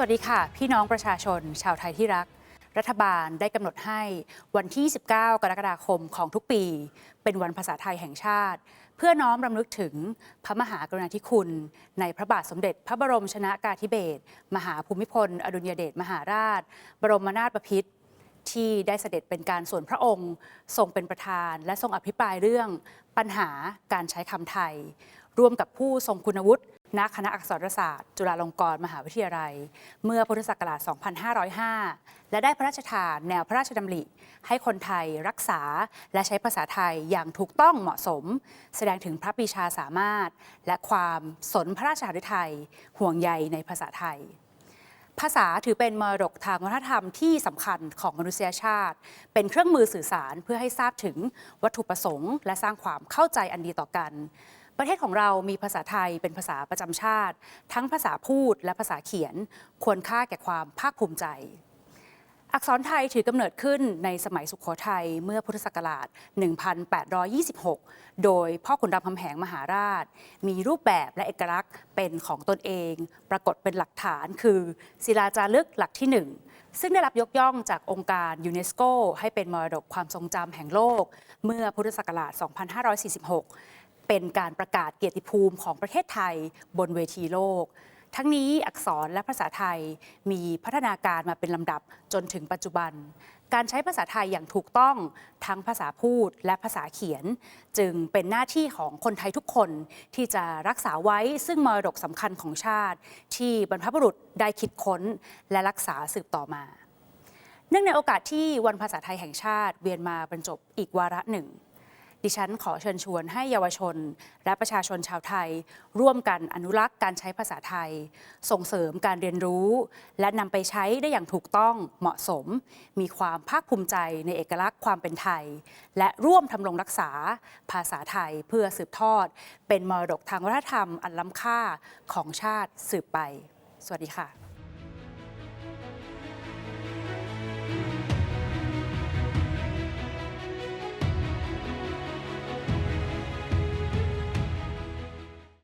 วัสดีค่ะ พี่น้องประชาชน ชาวไทยที่รัก รัฐบาลได้กำหนดให้วันที่ 19 กรกฎาคมของทุกปี เป็นวันภาษาไทยแห่งชาติ เพื่อน้อมรำลึกถึงพระมหากรุณาธิคุณ ในพระบาทสมเด็จ พระบรมชนากาธิเบศรมหาภูมิพล อดุลยเดชมหาราช บรมนาถบพิตรที่ได้เสด็จเป็นการส่วนพระองค์ ทรงเป็นประธาน และทรงอภิปรายเรื่องปัญหาการใช้คำไทย ร่วมกับผู้ทรงคุณวุฒิ ณคณะอักษรศาสตร์ จุฬาลงกรณ์มหาวิทยาลัย เมื่อพุทธศักราช 2505 และได้พระราชทานแนวพระราชดำริ ให้คนไทยรักษาและใช้ภาษาไทยอย่างถูกต้องเหมาะสม แสดงถึงพระปีชาสามารถ และความสนพระราชหฤทัยห่วงใยในภาษาไทย ภาษาถือเป็นมรดกทางวัฒนธรรมที่สำคัญของมนุษยชาติ เป็นเครื่องมือสื่อสารเพื่อให้ทราบถึงวัตถุประสงค์ และสร้างความเข้าใจอันดีต่อกัน ประเทศของเรามีภาษาไทยเป็นภาษาประจำชาติ ทั้งภาษาพูดและภาษาเขียน ควรค่าแก่ความภาคภูมิใจ อักษรไทยถือกำเนิดขึ้นในสมัยสุขโขทัยเมื่อพุทธศักราช 1826 โดยพ่อขุนรามคำแหงมหาราช มีรูปแบบและเอกลักษณ์เป็นของตนเอง ปรากฏเป็นหลักฐานคือ ศิลาจารึกหลักที่ 1 ซึ่งได้รับยกย่องจากองค์การยูเนสโกให้เป็นมรดกความทรงจำแห่งโลก เมื่อพุทธศักราช 2546 เป็นการประกาศเกียรติภูมิของประเทศไทยบนเวทีโลก ทั้งนี้อักษรและภาษาไทยมีพัฒนาการมาเป็นลำดับจนถึงปัจจุบัน การใช้ภาษาไทยอย่างถูกต้องทั้งภาษาพูดและภาษาเขียน จึงเป็นหน้าที่ของคนไทยทุกคนที่จะรักษาไว้ซึ่งมรดกสำคัญของชาติ ที่บรรพบุรุษได้คิดค้นและรักษาสืบต่อมา เนื่องในโอกาสที่วันภาษาไทยแห่งชาติเวียนมาบรรจบอีกวาระหนึ่ง ดิฉันขอเชิญชวนให้เยาวชน และประชาชนชาวไทย ร่วมกันอนุรักษ์การใช้ภาษาไทย ส่งเสริมการเรียนรู้ และนำไปใช้ได้อย่างถูกต้องเหมาะสม มีความภาคภูมิใจในเอกลักษณ์ความเป็นไทย และร่วมทำรงรักษาภาษาไทยเพื่อสืบทอด เป็นมรดกทางวัฒนธรรมอันล้ำค่าของชาติสืบไป สวัสดีค่ะ